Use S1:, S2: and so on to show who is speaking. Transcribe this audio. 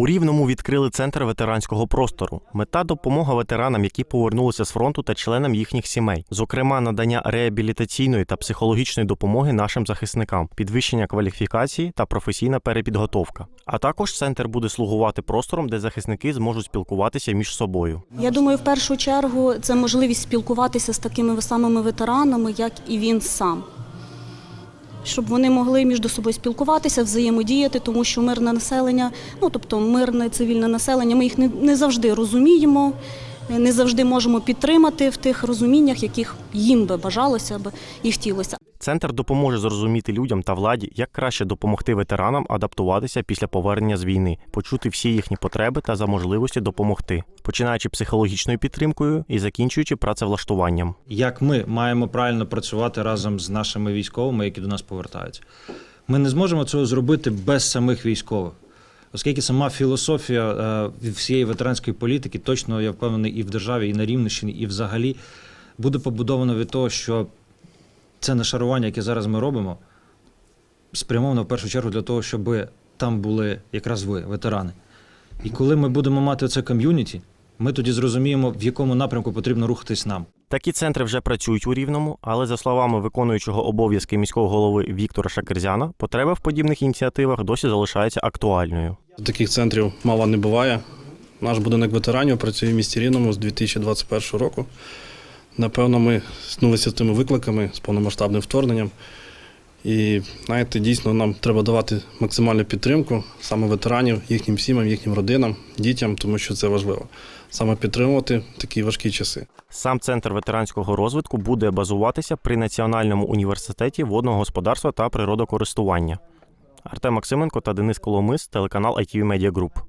S1: У Рівному відкрили центр ветеранського простору. Мета допомога ветеранам, які повернулися з фронту та членам їхніх сімей, зокрема, надання реабілітаційної та психологічної допомоги нашим захисникам, підвищення кваліфікації та професійна перепідготовка. А також центр буде слугувати простором, де захисники зможуть спілкуватися між собою.
S2: Я думаю, в першу чергу це можливість спілкуватися з такими самими ветеранами, як і він сам. Щоб вони могли між собою спілкуватися, взаємодіяти, тому що мирне населення, ну тобто мирне цивільне населення, ми їх не, не завжди розуміємо, не завжди можемо підтримати в тих розуміннях, яких їм би бажалося б і хотілося.
S1: Центр допоможе зрозуміти людям та владі, як краще допомогти ветеранам адаптуватися після повернення з війни, почути всі їхні потреби та за можливості допомогти, починаючи психологічною підтримкою і закінчуючи працевлаштуванням.
S3: як ми маємо правильно працювати разом з нашими військовими, які до нас повертаються. Ми не зможемо цього зробити без самих військових. Оскільки сама філософія е, всієї ветеранської політики, точно я впевнений, і в державі, і на Рівненщині, і взагалі буде побудовано від того, що це нашарування, яке зараз ми робимо, спрямовано в першу чергу для того, щоб там були якраз ви, ветерани. І коли ми будемо мати це ком'юніті, ми тоді зрозуміємо, в якому напрямку потрібно рухатись нам.
S1: Такі центри вже працюють у Рівному, але за словами виконуючого обов'язки міського голови Віктора Шакерзяна, потреба в подібних ініціативах досі залишається актуальною.
S4: Таких центрів мало не буває. Наш будинок ветеранів працює в місті Рівному з 2021 року. Напевно, ми стикнулися з тими викликами з повномасштабним вторгненням. І знаєте, дійсно нам треба давати максимальну підтримку саме ветеранів, їхнім сім'ям, їхнім родинам, дітям, тому що це важливо. Саме підтримувати такі важкі часи.
S1: Сам центр ветеранського розвитку буде базуватися при Національному університеті водного господарства та природокористування. Артем Максименко та Денис Коломис, телеканал ITV Media Group.